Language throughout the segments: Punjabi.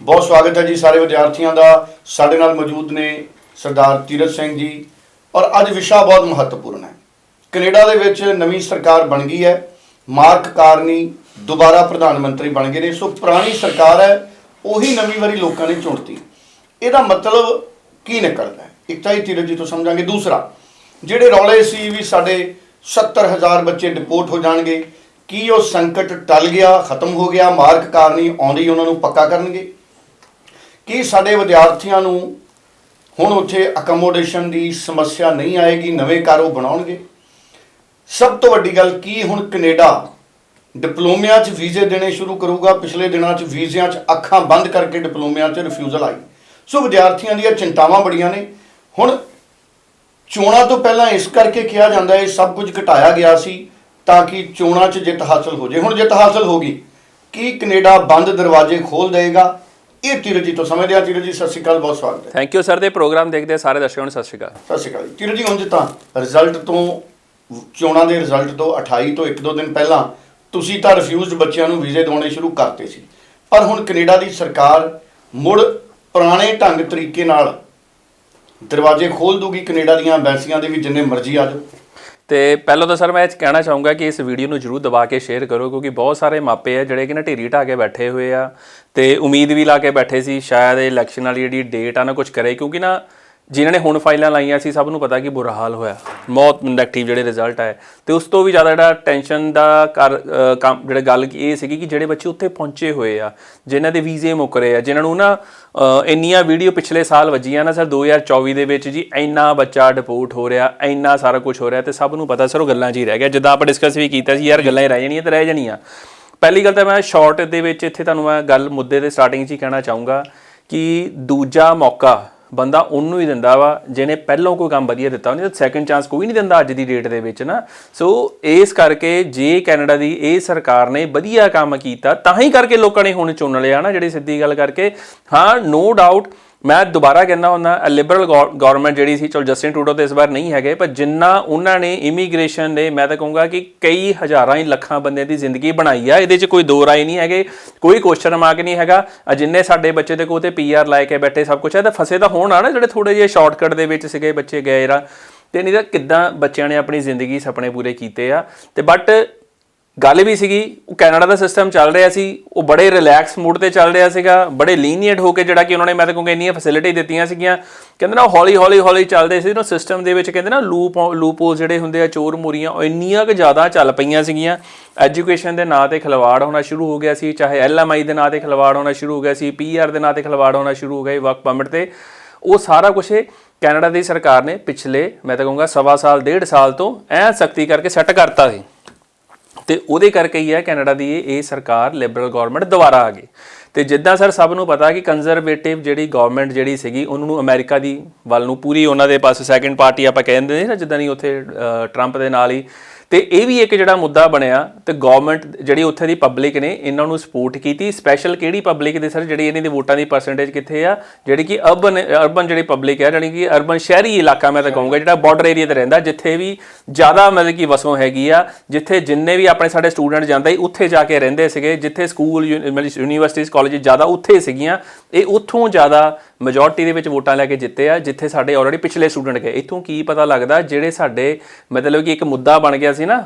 ਬਹੁਤ ਸਵਾਗਤ ਹੈ ਜੀ ਸਾਰੇ ਵਿਦਿਆਰਥੀਆਂ ਦਾ, ਸਾਡੇ ਨਾਲ ਮੌਜੂਦ ਨੇ ਸਰਦਾਰ ਤੀਰਥ ਸਿੰਘ ਜੀ ਔਰ ਅੱਜ ਵਿਸ਼ਾ ਬਹੁਤ ਮਹੱਤਵਪੂਰਨ ਹੈ। ਕੈਨੇਡਾ ਦੇ ਵਿੱਚ ਨਵੀਂ ਸਰਕਾਰ ਬਣ ਗਈ ਹੈ, ਮਾਰਕ ਕਾਰਨੀ ਦੁਬਾਰਾ ਪ੍ਰਧਾਨ ਮੰਤਰੀ ਬਣ ਗਏ ਨੇ, ਸੋ ਪੁਰਾਣੀ ਸਰਕਾਰ ਹੈ, ਉਹੀ ਨਵੀਂ ਵਾਰੀ ਲੋਕਾਂ ਨੇ ਚੁਣਤੀ। ਇਹਦਾ ਮਤਲਬ ਕੀ ਨਿਕਲਦਾ ਹੈ? ਇੱਕ ਤਾਂ ਇਹ ਤੀਰਥ ਜੀ ਤੋਂ ਸਮਝਾਂਗੇ। ਦੂਸਰਾ, ਜਿਹੜੇ ਰੌਲੇ ਸੀ ਵੀ ਸਾਡੇ 70000 ਬੱਚੇ ਡਿਪੋਰਟ ਹੋ ਜਾਣਗੇ, ਕੀ ਉਹ ਸੰਕਟ ਟਲ ਗਿਆ, ਖਤਮ ਹੋ ਗਿਆ, ਮਾਰਕ ਕਾਰਨੀ ਆਉਂਦੀ ਉਹਨਾਂ ਨੂੰ ਪੱਕਾ ਕਰਨਗੇ? ਕੀ ਸਾਡੇ ਵਿਦਿਆਰਥੀਆਂ ਨੂੰ ਹੁਣ ਉੱਥੇ ਅਕਮੋਡੇਸ਼ਨ ਦੀ ਸਮੱਸਿਆ ਨਹੀਂ ਆਏਗੀ, ਨਵੇਂ ਕਾਰੋ ਬਣਾਉਣਗੇ? ਸਭ ਤੋਂ ਵੱਡੀ ਗੱਲ ਕੀ ਹੁਣ ਕੈਨੇਡਾ ਡਿਪਲੋਮਿਆਂ 'ਚ ਵੀਜ਼ੇ ਦੇਣੇ ਸ਼ੁਰੂ ਕਰੂਗਾ, ਪਿਛਲੇ ਦਿਨਾਂ 'ਚ ਵੀਜ਼ਿਆਂ 'ਚ ਅੱਖਾਂ ਬੰਦ ਕਰਕੇ ਡਿਪਲੋਮਿਆਂ 'ਚ ਰਿਫਿਊਜ਼ਲ ਆਈ। ਸੋ ਵਿਦਿਆਰਥੀਆਂ ਦੀਆਂ ਚਿੰਤਾਵਾਂ ਬੜੀਆਂ ਨੇ। ਹੁਣ ਚੋਣਾਂ ਤੋਂ ਪਹਿਲਾਂ ਇਸ ਕਰਕੇ ਕਿਹਾ ਜਾਂਦਾ ਹੈ ਇਹ ਸਭ ਕੁਝ ਘਟਾਇਆ ਗਿਆ ਸੀ ਤਾਂ ਕਿ ਚੋਣਾਂ 'ਚ ਜਿੱਤ ਹਾਸਲ ਹੋ ਜੇ ਹੁਣ ਜਿੱਤ ਹਾਸਲ ਹੋ ਗਈ। ਕੀ ਕੈਨੇਡਾ ਬੰਦ ਦਰਵਾਜ਼ੇ ਖੋਲ ਦੇਗਾ ਇਹ ਤੀਰਥ ਜੀ ਤੋਂ ਸਮਝਦੇ ਆ ਤੀਰਥ ਜੀ ਸਤਿ ਸ਼੍ਰੀ ਅਕਾਲ ਬਹੁਤ ਸਵਾਗਤ ਹੈ। ਥੈਂਕ ਯੂ ਸਰ ਦੇ ਪ੍ਰੋਗਰਾਮ ਦੇਖਦੇ ਸਾਰੇ ਦਰਸ਼ਕਾਂ ਨੂੰ ਸਤਿ ਸ਼੍ਰੀ ਅਕਾਲ। ਸਤਿ ਸ਼੍ਰੀ ਅਕਾਲ ਜੀ। ਤੀਰਥ ਜੀ ਹੁਣ ਜਿੱਤਾਂ ਰਿਜ਼ਲਟ ਤੋਂ ਚੋਣਾਂ ਦੇ ਰਿਜ਼ਲਟ ਤੋਂ 28 ਤੋਂ 1-2 ਦਿਨ ਪਹਿਲਾਂ ਤੁਸੀਂ ਤਾਂ ਰਿਫਿਊਜ਼ਡ ਬੱਚਿਆਂ ਨੂੰ ਵੀਜ਼ੇ ਦਿਵਾਉਣੇ ਸ਼ੁਰੂ ਕਰਤੇ ਸੀ। ਪਰ ਹੁਣ ਕੈਨੇਡਾ ਦੀ ਸਰਕਾਰ ਮੁੜ ਪੁਰਾਣੇ ਢੰਗ ਤਰੀਕੇ ਨਾਲ ਦਰਵਾਜ਼ੇ ਖੋਲ ਦੂਗੀ ਕੈਨੇਡਾ ਦੀਆਂ ਐਮਬੈਸੀਆਂ ਦੇ ਵੀ ਜਿੰਨੇ ਮਰਜ਼ੀ ਆ ਜਾਓ। ਤੇ ਪਹਿਲਾਂ ਤਾਂ ਸਰ ਮੈਂ ਇਹ ਕਹਿਣਾ ਚਾਹੂੰਗਾ ਕਿ ਇਸ ਵੀਡੀਓ ਨੂੰ ਜਰੂਰ ਦਬਾ ਕੇ ਸ਼ੇਅਰ ਕਰੋ, ਕਿਉਂਕਿ ਬਹੁਤ ਸਾਰੇ ਮਾਪੇ ਆ ਜਿਹੜੇ ਕਿ ਨਾ ਢੇਰੀ ਢਾ ਕੇ ਬੈਠੇ ਹੋਏ ਆ ਤੇ ਉਮੀਦ ਵੀ ਲਾ ਕੇ ਬੈਠੇ ਸੀ, ਸ਼ਾਇਦ ਇਹ ਇਲੈਕਸ਼ਨ ਵਾਲੀ ਜਿਹੜੀ ਡੇਟ ਆ ਨਾ ਕੁਝ ਕਰੇ, ਕਿਉਂਕਿ ਨਾ ਜਿਨ੍ਹਾਂ ਨੇ ਹੁਣ ਫਾਈਲਾਂ ਲਾਈਆਂ ਸੀ, ਸਭ ਨੂੰ ਪਤਾ ਕਿ ਬੁਰਾ ਹਾਲ ਹੋਇਆ। ਬਹੁਤ ਨੈਗੇਟਿਵ ਜਿਹੜੇ ਰਿਜ਼ਲਟ ਆਏ। ਤੇ ਉਸ ਤੋਂ ਵੀ ਜ਼ਿਆਦਾ ਜਿਹੜਾ ਟੈਨਸ਼ਨ ਦਾ ਕਰ ਕੰਮ, ਜਿਹੜਾ ਗੱਲ ਕੀ, ਇਹ ਸੀਗੀ ਕਿ ਜਿਹੜੇ ਬੱਚੇ ਉੱਥੇ ਪਹੁੰਚੇ ਹੋਏ ਆ, ਜਿਨ੍ਹਾਂ ਦੇ ਵੀਜ਼ੇ ਮੁੱਕ ਰਹੇ ਆ, ਜਿਨ੍ਹਾਂ ਨੂੰ ਨਾ ਇੰਨੀਆਂ ਵੀਡੀਓ ਪਿਛਲੇ ਸਾਲ ਵੱਜੀਆਂ ਨਾ ਸਰ 2024 ਦੇ ਵਿੱਚ ਜੀ, ਇੰਨਾ ਬੱਚਾ ਡਿਪੋਰਟ ਹੋ ਰਿਹਾ, ਇੰਨਾ ਸਾਰਾ ਕੁਝ ਹੋ ਰਿਹਾ ਤੇ ਸਭ ਨੂੰ ਪਤਾ ਸਰ, ਉਹ ਗੱਲਾਂ 'ਚ ਹੀ ਰਹਿ ਗਿਆ। ਜਿੱਦਾਂ ਆਪਾਂ ਡਿਸਕਸ ਵੀ ਕੀਤਾ ਸੀ, ਯਾਰ ਗੱਲਾਂ ਹੀ ਰਹਿ ਜਾਣੀਆਂ ਤੇ ਰਹਿ ਜਾਣੀਆਂ। ਪਹਿਲੀ ਗੱਲ ਤਾਂ ਮੈਂ ਸ਼ਾਰਟ ਦੇ ਵਿੱਚ ਇੱਥੇ ਤੁਹਾਨੂੰ ਮੈਂ ਗੱਲ ਮੁੱਦੇ ਦੇ ਸਟਾਰਟਿੰਗ 'ਚ ਹੀ ਕਹਿਣਾ ਚਾਹੂੰਗਾ ਕਿ ਦੂਜਾ ਮੌਕਾ ਬੰਦਾ ਉਹਨੂੰ ਹੀ ਦਿੰਦਾ ਵਾ ਜਿਹਨੇ ਪਹਿਲਾਂ ਕੋਈ ਕੰਮ ਵਧੀਆ ਦਿੱਤਾ ਉਹਨੇ, ਤਾਂ ਸੈਕੰਡ ਚਾਂਸ ਕੋਈ ਨਹੀਂ ਦਿੰਦਾ ਅੱਜ ਦੀ ਡੇਟ ਦੇ ਵਿੱਚ ਨਾ। ਸੋ ਇਸ ਕਰਕੇ ਜੇ ਕੈਨੇਡਾ ਦੀ ਇਹ ਸਰਕਾਰ ਨੇ ਵਧੀਆ ਕੰਮ ਕੀਤਾ, ਤਾਂ ਹੀ ਕਰਕੇ ਲੋਕਾਂ ਨੇ ਹੁਣ ਚੁਣ ਲਿਆ ਨਾ, ਜਿਹੜੀ ਸਿੱਧੀ ਗੱਲ ਕਰਕੇ। ਹਾਂ ਨੋ ਡਾਊਟ ਮੈਂ ਦੁਬਾਰਾ ਕਹਿੰਦਾ ਹੁੰਦਾ ਲਿਬਰਲ ਗਵਰਨਮੈਂਟ ਜਿਹੜੀ ਸੀ, ਚਲ ਜਸਟਿਨ ਟਰੂਡੋ ਤੇ ਇਸ ਵਾਰ ਨਹੀਂ ਹੈਗੇ, ਪਰ ਜਿੰਨਾ ਉਹਨਾਂ ਨੇ ਇਮੀਗ੍ਰੇਸ਼ਨ ਨੇ ਮੈਂ ਤਾਂ ਕਹੂੰਗਾ ਕਿ ਕਈ ਹਜ਼ਾਰਾਂ ਹੀ ਲੱਖਾਂ ਬੰਦਿਆਂ ਦੀ ਜ਼ਿੰਦਗੀ ਬਣਾਈ ਆ, ਇਹਦੇ 'ਚ ਕੋਈ ਦੋ ਰਾਏ ਨਹੀਂ ਹੈਗੇ, ਕੋਈ ਕੁਐਸਚਨ ਮਾਰਕ ਨਹੀਂ ਹੈਗਾ ਜਿੰਨੇ ਸਾਡੇ ਬੱਚੇ ਦੇ ਕੋਲ ਤੇ ਪੀਆਰ ਲੈ ਕੇ ਬੈਠੇ ਸਭ ਕੁਝ ਹੈ ਤਾਂ ਫਸੇ ਤਾਂ ਹੋਣ ਆ ਨਾ, ਜਿਹੜੇ ਥੋੜੇ ਜਿਹੇ ਸ਼ਾਰਟਕਟ ਦੇ ਵਿੱਚ ਸੀਗੇ ਬੱਚੇ ਗਏ ਰਾ ਤੇ ਨਹੀਂ ਤਾਂ ਕਿੱਦਾਂ ਬੱਚਿਆਂ ਨੇ ਆਪਣੀ ਜ਼ਿੰਦਗੀ ਸੁਪਨੇ ਪੂਰੇ ਕੀਤੇ ਆ। ਤੇ ਬਟ ਗੱਲ ਵੀ ਸੀਗੀ, ਉਹ ਕੈਨੇਡਾ ਦਾ ਸਿਸਟਮ ਚੱਲ ਰਿਹਾ ਸੀ, ਉਹ ਬੜੇ ਰਿਲੈਕਸ ਮੂਡ ਤੇ ਚੱਲ ਰਿਹਾ ਸੀਗਾ, ਬੜੇ ਲੀਨੀਅੰਟ ਹੋ ਕੇ ਜਿਹੜਾ ਕਿ ਉਹਨਾਂ ਨੇ, ਮੈਂ ਤਾਂ ਕਹੂੰਗਾ ਇੰਨੀਆਂ ਫੈਸਿਲਿਟੀ ਦਿੱਤੀਆਂ ਸੀਗੀਆਂ। ਕਹਿੰਦੇ ਨਾ ਹੌਲੀ ਹੌਲੀ ਹੌਲੀ ਚੱਲਦੇ ਸੀ ਨਾ ਸਿਸਟਮ ਦੇ ਵਿੱਚ ਕਹਿੰਦੇ ਨਾ ਲੂਪ ਲੂਪ ਹੋਲ ਜਿਹੜੇ ਹੁੰਦੇ ਆ, ਚੋਰ ਮੋਰੀਆਂ, ਉਹ ਇੰਨੀਆਂ ਕਿ ਜ਼ਿਆਦਾ ਚੱਲ ਪਈਆਂ ਸੀਗੀਆਂ। ਐਜੂਕੇਸ਼ਨ ਦੇ ਨਾਂ ਤੇ ਖਿਲਵਾੜ ਹੋਣਾ ਸ਼ੁਰੂ ਹੋ ਗਿਆ ਸੀ, ਚਾਹੇ ਐਲਐਮਆਈ ਦੇ ਨਾਂ ਤੇ ਖਿਲਵਾੜ ਹੋਣਾ ਸ਼ੁਰੂ ਹੋ ਗਿਆ ਸੀ ਪੀਆਰ ਦੇ ਨਾਂ ਤੇ ਖਿਲਵਾੜ ਹੋਣਾ ਸ਼ੁਰੂ ਹੋ ਗਿਆ ਵਰਕ ਪਰਮਿਟ ਤੇ। ਉਹ ਸਾਰਾ ਕੁਝ ਕੈਨੇਡਾ ਦੀ ਸਰਕਾਰ ਨੇ ਪਿਛਲੇ, ਮੈਂ ਤਾਂ ਕਹੂੰਗਾ ਸਵਾ ਸਾਲ, ਡੇਢ ਸਾਲ ਤੋਂ ਐ ਸਖਤੀ ਕਰਕੇ ਸੈੱਟ ਕਰਤਾ ਸੀ। ਤੇ ਉਹਦੇ ਕਰਕੇ ਹੀ ਹੈ ਕੈਨੇਡਾ ਦੀ ਇਹ ਸਰਕਾਰ ਲਿਬਰਲ ਗਵਰਨਮੈਂਟ ਦੁਬਾਰਾ ਆ ਗਈ। ਤੇ ਜਿੱਦਾਂ ਸਰ ਸਭ ਨੂੰ ਪਤਾ ਕਿ ਕੰਜ਼ਰਵੇਟਿਵ ਜਿਹੜੀ ਗਵਰਨਮੈਂਟ ਜਿਹੜੀ ਸੀਗੀ, ਉਹਨਾਂ ਨੂੰ ਅਮਰੀਕਾ ਦੀ ਵੱਲ ਨੂੰ ਪੂਰੀ ਉਹਨਾਂ ਦੇ ਪਾਸੇ ਸੈਕੰਡ ਪਾਰਟੀ ਆਪਾਂ ਕਹਿੰਦੇ ਨੇ ਨਾ, ਜਿੱਦਾਂ ਨਹੀਂ ਉੱਥੇ ਟਰੰਪ ਦੇ ਨਾਲ ਹੀ ਤੇ ਇਹ ਵੀ ਇੱਕ ਜਿਹੜਾ ਮੁੱਦਾ ਬਣਿਆ ਤੇ ਗਵਰਨਮੈਂਟ ਜਿਹੜੀ ਉੱਥੇ ਦੀ ਪਬਲਿਕ ਨੇ ਇਹਨਾਂ ਨੂੰ ਸਪੋਰਟ ਕੀਤੀ। ਸਪੈਸ਼ਲ ਕਿਹੜੀ ਪਬਲਿਕ ਦੇ ਸਰ ਜਿਹੜੀ ਇਹਨਾਂ ਦੀ ਵੋਟਾਂ ਦੀ ਪਰਸੈਂਟੇਜ ਕਿੱਥੇ ਆ? ਜਿਹੜੀ ਕਿ ਅਰਬਨ ਅਰਬਨ ਜਿਹੜੀ ਪਬਲਿਕ ਹੈ ਜਿਹੜੀ ਕਿ ਅਰਬਨ ਸ਼ਹਿਰੀ ਇਲਾਕਾ ਮੈਂ ਤਾਂ ਕਹੂੰਗਾ ਜਿਹੜਾ ਬਾਰਡਰ ਏਰੀਆ ਤੇ ਰਹਿੰਦਾ ਜਿੱਥੇ ਵੀ ਜ਼ਿਆਦਾ ਮਤਲਬ ਕਿ ਵਸੋਂ ਹੈਗੀ ਆ ਜਿੱਥੇ ਜਿੰਨੇ ਵੀ ਆਪਣੇ ਸਾਡੇ ਸਟੂਡੈਂਟ ਜਾਂਦੇ ਸੀ ਉੱਥੇ ਜਾ ਕੇ ਰਹਿੰਦੇ ਸੀਗੇ ਜਿੱਥੇ ਸਕੂਲ ਯੂਨੀਵਰਸਿਟੀਜ਼ ਕਾਲਜ ਜ਼ਿਆਦਾ ਉੱਥੇ ਸੀਗੀਆਂ ਇਹ ਉੱਥੋਂ ਜ਼ਿਆਦਾ ਮੈਜੋਰਟੀ ਦੇ ਵਿੱਚ ਵੋਟਾਂ ਲੈ ਕੇ ਜਿੱਤੇ ਆ ਜਿੱਥੇ ਸਾਡੇ ਆਲਰੇਡੀ ਪਿਛਲੇ ਸਟੂਡੈਂਟ ਗਏ। ਇੱਥੋਂ ਕੀ ਪਤਾ ਲੱਗਦਾ ਜਿਹੜੇ ਸਾਡੇ ਮਤਲਬ ਕਿ ਇੱਕ ਮੁੱਦਾ ਬਣ ਗਿਆ ਸੀ ਨਾ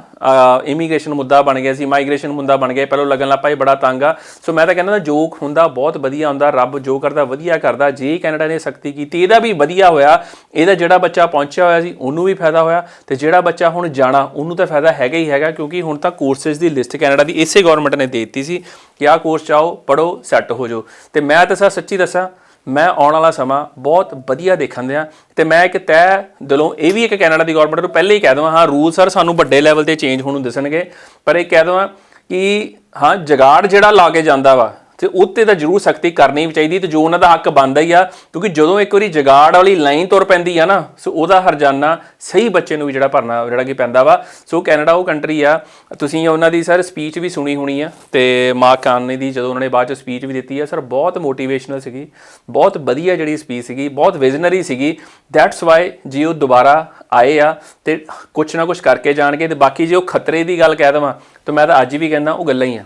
ਇਮੀਗ੍ਰੇਸ਼ਨ ਮੁੱਦਾ ਬਣ ਗਿਆ ਸੀ ਮਾਈਗ੍ਰੇਸ਼ਨ ਮੁੱਦਾ ਬਣ ਗਿਆ, ਪਹਿਲਾਂ ਲੱਗਣ ਲੱਪਾ ਇਹ ਬੜਾ ਤੰਗ ਆ। ਸੋ ਮੈਂ ਤਾਂ ਕਹਿੰਦਾ ਜੋ ਹੁੰਦਾ, ਬਹੁਤ ਵਧੀਆ ਹੁੰਦਾ, ਰੱਬ ਜੋ ਕਰਦਾ, ਵਧੀਆ ਕਰਦਾ, ਜੇ ਕੈਨੇਡਾ ਨੇ ਸਖਤੀ ਕੀਤੀ, ਇਹਦਾ ਵੀ ਵਧੀਆ ਹੋਇਆ, ਇਹਦਾ ਜਿਹੜਾ ਬੱਚਾ ਪਹੁੰਚਿਆ ਹੋਇਆ ਸੀ, ਉਹਨੂੰ ਵੀ ਫਾਇਦਾ ਹੋਇਆ, ਤੇ ਜਿਹੜਾ ਬੱਚਾ ਹੁਣ ਜਾਣਾ, ਉਹਨੂੰ ਤਾਂ ਫਾਇਦਾ ਹੈਗਾ ਹੀ ਹੈਗਾ, ਕਿਉਂਕਿ ਹੁਣ ਤਾਂ ਕੋਰਸਸ ਦੀ ਲਿਸਟ ਕੈਨੇਡਾ ਦੀ ਇਸੇ ਗਵਰਨਮੈਂਟ ਨੇ ਦੇ ਦਿੱਤੀ ਸੀ, ਕਿ ਆਹ ਕੋਰਸ ਚਾਓ ਪੜੋ ਸੈੱਟ ਹੋ ਜਾਓ। ਤੇ ਮੈਂ ਤਾਂ ਸਰ ਸੱਚੀ ਦੱਸਾਂ ਮੈਂ ਆਉਣ ਵਾਲਾ ਸਮਾਂ ਬਹੁਤ ਵਧੀਆ ਦੇਖਣ ਦਿਆਂ ਤੇ ਮੈਂ ਇੱਕ ਤੈਅ ਦਿਲੋਂ ਇਹ ਵੀ ਇੱਕ ਕੈਨੇਡਾ ਦੀ ਗਵਰਨਮੈਂਟ ਨੂੰ ਪਹਿਲੇ ਹੀ ਕਹਿ ਦਵਾਂ, ਹਾਂ ਰੂਲ ਸਰ ਸਾਨੂੰ ਵੱਡੇ ਲੈਵਲ ਤੇ ਚੇਂਜ ਹੋਣ ਨੂੰ ਦਿਸਣਗੇ, ਪਰ ਇਹ ਕਹਿ ਦਵਾਂ ਕਿ, ਹਾਂ, ਜਗਾੜ ਜਿਹੜਾ ਲਾ ਕੇ ਜਾਂਦਾ ਵਾ ਤੇ ਉੱਤੇ ਤਾਂ ਜ਼ਰੂਰ ਸਖਤੀ ਕਰਨੀ ਵੀ ਚਾਹੀਦੀ ਤੇ ਜੋ ਉਹਨਾਂ ਦਾ ਹੱਕ ਬਣਦਾ ਹੀ ਆ, ਕਿਉਂਕਿ ਜਦੋਂ ਇੱਕ ਵਾਰੀ ਜਗਾੜ ਵਾਲੀ ਲਾਈਨ ਤੁਰ ਪੈਂਦੀ ਆ ਨਾ, ਸੋ ਉਹਦਾ ਹਰਜਾਨਾ ਸਹੀ ਬੱਚੇ ਨੂੰ ਵੀ ਜਿਹੜਾ ਭਰਨਾ, ਜਿਹੜਾ ਕਿ ਪੈਂਦਾ ਵਾ। ਸੋ ਕੈਨੇਡਾ ਉਹ ਕੰਟਰੀ ਆ। ਤੁਸੀਂ ਉਹਨਾਂ ਦੀ ਸਰ ਸਪੀਚ ਵੀ ਸੁਣੀ ਹੋਣੀ ਆ ਤੇ ਮਾਰਕ ਕਾਰਨੀ ਦੀ ਜਦੋਂ ਉਹਨਾਂ ਨੇ ਬਾਅਦ ਚ ਸਪੀਚ ਵੀ ਦਿੱਤੀ ਆ, ਸਰ ਬਹੁਤ ਮੋਟੀਵੇਸ਼ਨਲ ਸੀਗੀ, ਬਹੁਤ ਵਧੀਆ ਜਿਹੜੀ ਸਪੀਚ ਸੀਗੀ, ਬਹੁਤ ਵਿਜ਼ਨਰੀ ਸੀਗੀ। ਦੈਟਸ ਵਾਈ ਜੀ ਉਹ ਦੁਬਾਰਾ ਆਏ ਆ ਤੇ ਕੁਛ ਨਾ ਕੁਛ ਕਰਕੇ ਜਾਣਗੇ ਤੇ ਬਾਕੀ ਜੇ ਉਹ ਖਤਰੇ ਦੀ ਗੱਲ ਕਹਿ ਦਵਾਂ, ਤਾਂ ਮੈਂ ਤਾਂ ਅੱਜ ਵੀ ਕਹਿੰਦਾ ਉਹ ਗੱਲਾਂ ਹੀ ਆ।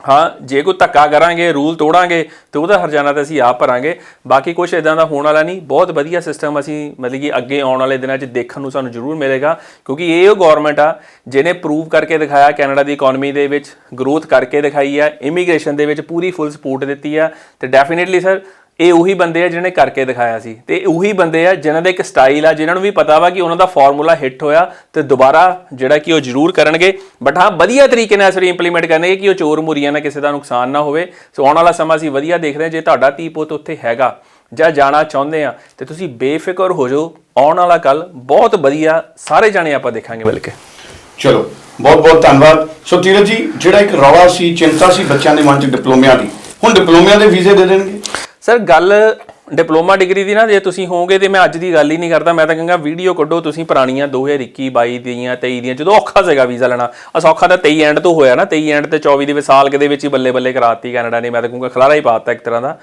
ਹਾਂ, ਜੇ ਕੋਈ ਧੱਕਾ ਕਰਾਂਗੇ, ਰੂਲ ਤੋੜਾਂਗੇ, ਤੇ ਉਹਦਾ ਹਰਜਾਨਾ ਤਾਂ ਅਸੀਂ ਆਪ ਭਰਾਂਗੇ। ਬਾਕੀ ਕੁਝ ਇਦਾਂ ਦਾ ਹੋਣ ਵਾਲਾ ਨਹੀਂ। ਬਹੁਤ ਵਧੀਆ ਸਿਸਟਮ ਅਸੀਂ ਮਤਲਬ ਕਿ ਅੱਗੇ ਆਉਣ ਵਾਲੇ ਦਿਨਾਂ 'ਚ ਦੇਖਣ ਨੂੰ ਸਾਨੂੰ ਜ਼ਰੂਰ ਮਿਲੇਗਾ, ਕਿਉਂਕਿ ਇਹ ਉਹ ਗਵਰਨਮੈਂਟ ਆ, ਜਿਹਨੇ ਪ੍ਰੂਵ ਕਰਕੇ ਦਿਖਾਇਆ ਕੈਨੇਡਾ ਦੀ ਇਕਨੋਮੀ ਦੇ ਵਿੱਚ ਗਰੋਥ ਕਰਕੇ ਦਿਖਾਈ ਹੈ ਇਮੀਗ੍ਰੇਸ਼ਨ ਦੇ ਵਿੱਚ ਪੂਰੀ ਫੁੱਲ ਸਪੋਰਟ ਦਿੱਤੀ ਆ। ਤੇ ਡੈਫੀਨਿਟਲੀ ਸਰ ਇਹ ਉਹੀ ਬੰਦੇ ਆ ਜਿਹਨੇ ਕਰਕੇ ਦਿਖਾਇਆ ਸੀ। ਤੇ ਉਹੀ ਬੰਦੇ ਆ ਜਿਨ੍ਹਾਂ ਦਾ ਇੱਕ ਸਟਾਈਲ ਆ, ਜਿਨ੍ਹਾਂ ਨੂੰ ਵੀ ਪਤਾ ਵਾ ਕਿ ਉਹਨਾਂ ਦਾ ਫਾਰਮੂਲਾ ਹਿੱਟ ਹੋਇਆ ਤੇ ਦੁਬਾਰਾ ਜਿਹੜਾ ਕਿ ਉਹ ਜ਼ਰੂਰ ਕਰਨਗੇ। ਬਟ ਹਾਂ, ਵਧੀਆ ਤਰੀਕੇ ਨਾਲ ਅਸੀਂ ਇੰਪਲੀਮੈਂਟ ਕਰਨਗੇ ਕਿ ਉਹ ਚੋਰ ਮੁਰੀਆਂ ਨਾਲ ਕਿਸੇ ਦਾ ਨੁਕਸਾਨ ਨਾ ਹੋਵੇ। ਸੋ ਆਉਣ ਵਾਲਾ ਸਮਾਂ ਅਸੀਂ ਵਧੀਆ ਦੇਖਦੇ ਹਾਂ ਜੇ ਤੁਹਾਡਾ ਧੀ ਪੁੱਤ ਉੱਥੇ ਹੈਗਾ ਜਾਂ ਜਾਣਾ ਚਾਹੁੰਦੇ ਆ, ਤੇ ਤੁਸੀਂ ਬੇਫਿਕਰ ਹੋ ਜਾਓ। ਆਉਣ ਵਾਲਾ ਕੱਲ ਬਹੁਤ ਵਧੀਆ, ਸਾਰੇ ਜਾਣੇ ਆਪਾਂ ਦੇਖਾਂਗੇ ਮਿਲ ਚਲੋ, ਬਹੁਤ ਬਹੁਤ ਧੰਨਵਾਦ। ਸੋ ਧੀਰਜ ਜੀ, ਜਿਹੜਾ ਇੱਕ ਰੌਲਾ ਸੀ, ਚਿੰਤਾ ਸੀ ਬੱਚਿਆਂ ਦੇ ਮਨ 'ਚ ਡਿਪਲੋਮਿਆਂ ਦੀ, ਹੁਣ ਡਿਪਲੋਮਿਆਂ ਦੇ ਵੀਜ਼ੇ ਦੇ ਦੇਣਗੇ? ਸਰ, ਗੱਲ ਡਿਪਲੋਮਾ ਡਿਗਰੀ ਦੀ ਨਾ, ਜੇ ਤੁਸੀਂ ਹੋਵੋਗੇ ਤੇ ਮੈਂ ਅੱਜ ਦੀ ਗੱਲ ਹੀ ਨਹੀਂ ਕਰਦਾ। ਮੈਂ ਤਾਂ ਕਹਿੰਗਾ, ਵੀਡੀਓ ਕੱਢੋ, ਤੁਸੀਂ ਪੁਰਾਣੀਆਂ 2021 22 ਦੀਆਂ 23 ਦੀਆਂ, ਜਦੋਂ ਔਖਾ ਸੀਗਾ ਵੀਜ਼ਾ ਲੈਣਾ। ਆ ਸੌਖਾ ਤਾਂ 23 ਐਂਡ ਤੋਂ ਹੋਇਆ ਨਾ 23 ਐਂਡ ਤੇ 24 ਦੇ ਵਿੱਚ ਸਾਲ ਕੁ ਦੇ ਵਿੱਚ ਹੀ ਬੱਲੇ ਬੱਲੇ ਕਰਾਤੀ ਕੈਨੇਡਾ ਨੇ, ਮੈਂ ਤਾਂ ਕਹੂੰਗਾ, ਖਲਾਰਾ ਹੀ ਪਾਤਾ ਇੱਕ ਤਰ੍ਹਾਂ ਦਾ।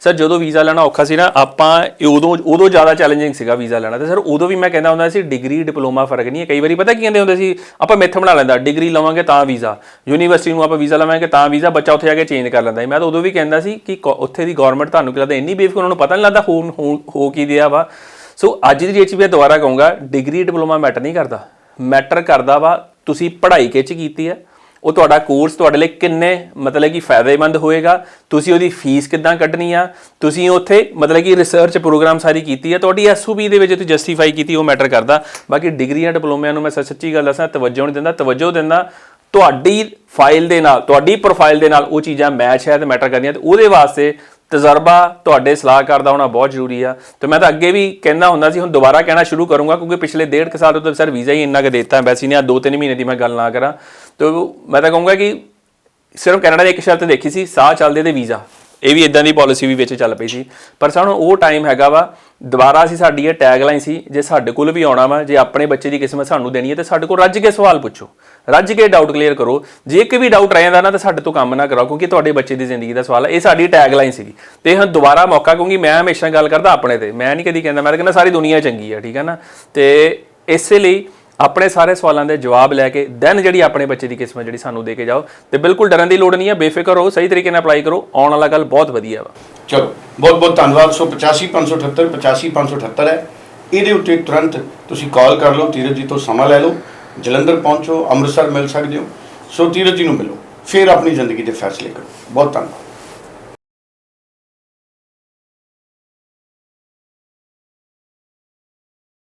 ਸਰ, ਜਦੋਂ ਵੀਜ਼ਾ ਲੈਣਾ ਔਖਾ ਸੀ ਨਾ, ਆਪਾਂ ਉਦੋਂ ਉਦੋਂ ਜ਼ਿਆਦਾ ਚੈਲੰਜਿੰਗ ਸੀਗਾ ਵੀਜ਼ਾ ਲੈਣਾ। ਤੇ ਸਰ, ਉਦੋਂ ਵੀ ਮੈਂ ਕਹਿੰਦਾ ਹੁੰਦਾ ਸੀ ਡਿਗਰੀ ਡਿਪਲੋਮਾ ਫ਼ਰਕ ਨਹੀਂ ਹੈ। ਕਈ ਵਾਰੀ ਪਤਾ ਕੀ ਕਹਿੰਦੇ ਹੁੰਦੇ ਸੀ, ਆਪਾਂ ਮਿੱਥ ਬਣਾ ਲੈਂਦਾ ਡਿਗਰੀ ਲਵਾਂਗੇ ਤਾਂ ਵੀਜ਼ਾ। ਯੂਨੀਵਰਸਿਟੀ ਨੂੰ ਆਪਾਂ ਵੀਜ਼ਾ ਲਵਾਂਗੇ ਤਾਂ ਵੀਜ਼ਾ, ਬੱਚਾ ਉੱਥੇ ਜਾ ਕੇ ਚੇਂਜ ਕਰ ਲੈਂਦਾ ਮੈਂ ਤਾਂ ਉਦੋਂ ਵੀ ਕਹਿੰਦਾ ਸੀ ਕਿ ਕੋ- ਉੱਥੇ ਦੀ ਗਵਰਨਮੈਂਟ ਤੁਹਾਨੂੰ ਕੀ ਲੱਗਦਾ, ਇੰਨੀ ਬੇਵਕੂਫ ਉਹਨਾਂ ਨੂੰ ਪਤਾ ਨਹੀਂ ਲੱਗਦਾ ਹੋ ਹੋ- ਹੋ ਕੀ ਦਿਆ ਵਾ। ਸੋ ਅੱਜ ਦੀ ਡੇਟ 'ਚ ਵੀ ਮੈਂ ਦੁਬਾਰਾ ਕਹੂੰਗਾ ਡਿਗਰੀ ਡਿਪਲੋਮਾ ਮੈਟਰ ਨਹੀਂ ਕਰਦਾ। ਮੈਟਰ ਕਰਦਾ ਵਾ, ਤੁਸੀਂ ਪੜ੍ਹਾਈ ਕਿਹ 'ਚ ਕੀਤੀ ਹੈ? ਉਹ ਤੁਹਾਡਾ ਕੋਰਸ ਤੁਹਾਡੇ ਲਈ ਕਿੰਨੇ ਮਤਲਬ ਕਿ ਫਾਇਦੇਮੰਦ ਹੋਏਗਾ? ਤੁਸੀਂ ਉਹਦੀ ਫੀਸ ਕਿੱਦਾਂ ਕੱਢਣੀ ਆ? ਤੁਸੀਂ ਉੱਥੇ ਮਤਲਬ ਕਿ ਰਿਸਰਚ ਪ੍ਰੋਗਰਾਮ ਸਾਰੀ ਕੀਤੀ ਆ? ਤੁਹਾਡੀ ਐਸਓਬੀ ਦੇ ਵਿੱਚ ਤੁਸੀਂ ਜਸਟੀਫਾਈ ਕੀਤੀ, ਉਹ ਮੈਟਰ ਕਰਦਾ। ਬਾਕੀ ਡਿਗਰੀਆਂ, ਡਿਪਲੋਮਿਆਂ ਨੂੰ ਮੈਂ ਸੱਚ- ਸੱਚੀ ਗੱਲ ਦੱਸਾਂ, ਤਵੱਜੋ ਨਹੀਂ ਦਿੰਦਾ, ਤਵੱਜੋ ਦਿੰਦਾ, ਤੁਹਾਡੀ ਫਾਈਲ ਦੇ ਨਾਲ, ਤੁਹਾਡੀ ਪ੍ਰੋਫਾਈਲ ਦੇ ਨਾਲ ਉਹ ਚੀਜ਼ਾਂ ਮੈਚ ਹੈ ਤੇ ਮੈਟਰ ਕਰਦੀਆਂ ਤੇ ਉਹਦੇ ਵਾਸਤੇ ਤਜਰਬਾ ਤੁਹਾਡੇ ਸਲਾਹਕਾਰ ਦਾ ਹੋਣਾ ਬਹੁਤ ਜ਼ਰੂਰੀ ਆ। ਤੇ ਮੈਂ ਤਾਂ ਅੱਗੇ ਵੀ ਕਹਿੰਦਾ ਹੁੰਦਾ ਸੀ, ਹੁਣ ਦੁਬਾਰਾ ਕਹਿਣਾ ਸ਼ੁਰੂ ਕਰੂੰਗਾ, ਕਿਉਂਕਿ ਪਿਛਲੇ ਡੇਢ ਕੁ ਸਾਲ ਤੋਂ ਸਰ ਵੀਜ਼ਾ ਹੀ ਇੰਨਾ ਕੁ ਦਿੱਤਾ। ਐਮਬੈਸੀ ਨੇ ਆ ਦੋ ਤਿੰਨ ਮਹੀਨੇ ਦੀ ਮੈਂ ਗੱਲ ਨਾ ਕਰਾਂ। ਤੇ ਮੈਂ ਤਾਂ ਕਹੂੰਗਾ ਕਿ ਸਿਰਫ ਕੈਨੇਡਾ ਦੀ ਇੱਕ ਸ਼ਰਤ ਦੇਖੀ ਸੀ, ਸਾਹ ਚੱਲਦੇ ਤੇ ਵੀਜ਼ਾ। ਇਹ ਵੀ ਇਦਾਂ ਦੀ ਪਾਲਿਸੀ ਵੀ ਵਿੱਚ ਚੱਲ ਪਈ ਸੀ। ਪਰ ਸਾਨੂੰ ਉਹ ਟਾਈਮ ਹੈਗਾ ਵਾ, ਦੁਬਾਰਾ ਅਸੀਂ ਸਾਡੀ ਇਹ ਟੈਗਲਾਈਨ ਸੀ, ਜੇ ਸਾਡੇ ਕੋਲ ਵੀ ਆਉਣਾ ਵਾ, ਜੇ ਆਪਣੇ ਬੱਚੇ ਦੀ ਕਿਸਮਤ ਸਾਨੂੰ ਦੇਣੀ ਹੈ, ਤੇ ਸਾਡੇ ਕੋਲ ਰੱਜ ਕੇ ਸਵਾਲ ਪੁੱਛੋ। ਰੱਜ ਕੇ ਡਾਊਟ ਕਲੀਅਰ ਕਰੋ। ਜੇ ਇੱਕ ਵੀ ਡਾਊਟ ਰਹਿੰਦਾ ਨਾ, ਤਾਂ ਸਾਡੇ ਤੋਂ ਕੰਮ ਨਾ ਕਰਾਓ, ਕਿਉਂਕਿ ਤੁਹਾਡੇ ਬੱਚੇ ਦੀ ਜ਼ਿੰਦਗੀ ਦਾ ਸਵਾਲ ਹੈ। ਇਹ ਸਾਡੀ ਟੈਗਲਾਈਨ ਸੀਗੀ। ਤੇ ਹੁਣ ਦੁਬਾਰਾ ਮੌਕਾ, ਕਿਉਂਕਿ ਮੈਂ ਹਮੇਸ਼ਾ ਗੱਲ ਕਰਦਾ ਆਪਣੇ ਤੇ। ਮੈਂ ਨਹੀਂ ਕਦੀ ਕਹਿੰਦਾ, ਮੈਂ ਤਾਂ ਕਹਿੰਦਾ ਸਾਰੀ ਦੁਨੀਆ ਚੰਗੀ ਹੈ ਠੀਕ ਹੈ ਨਾ? ਤੇ ਇਸੇ ਲਈ ਆਪਣੇ ਸਾਰੇ ਸਵਾਲਾਂ ਦੇ ਜਵਾਬ ਲੈ ਕੇ ਦੈਨ ਜਿਹੜੀ ਆਪਣੇ ਬੱਚੇ ਦੀ ਕਿਸਮਤ ਜਿਹੜੀ ਸਾਨੂੰ ਦੇ ਕੇ ਜਾਓ, ਤੇ ਬਿਲਕੁਲ ਡਰਨ ਦੀ ਲੋੜ ਨਹੀਂ ਹੈ, ਬੇਫਿਕਰ ਹੋ ਸਹੀ ਤਰੀਕੇ ਨਾਲ ਅਪਲਾਈ ਕਰੋ, ਆਉਣ ਵਾਲਾ ਗੱਲ ਬਹੁਤ ਵਧੀਆ ਵਾ। ਚਲੋ, ਬਹੁਤ ਬਹੁਤ ਧੰਨਵਾਦ, ਸੋ 85578 85578 ਹੈ। ਇਹਦੇ ਉੱਤੇ ਤੁਰੰਤ ਤੁਸੀਂ ਕਾਲ ਕਰ ਲਓ, ਧੀਰਜ ਜੀ ਤੋਂ ਸਮਾਂ ਲੈ ਲਓ, ਜਲੰਧਰ ਪਹੁੰਚੋ, ਅੰਮ੍ਰਿਤਸਰ ਮਿਲ ਸਕਦੇ ਹੋ। ਸੋ ਧੀਰਜ ਜੀ ਨੂੰ ਮਿਲੋ, ਫਿਰ ਆਪਣੀ ਜ਼ਿੰਦਗੀ ਦੇ ਫੈਸਲੇ ਕਰੋ। ਬਹੁਤ ਧੰਨਵਾਦ।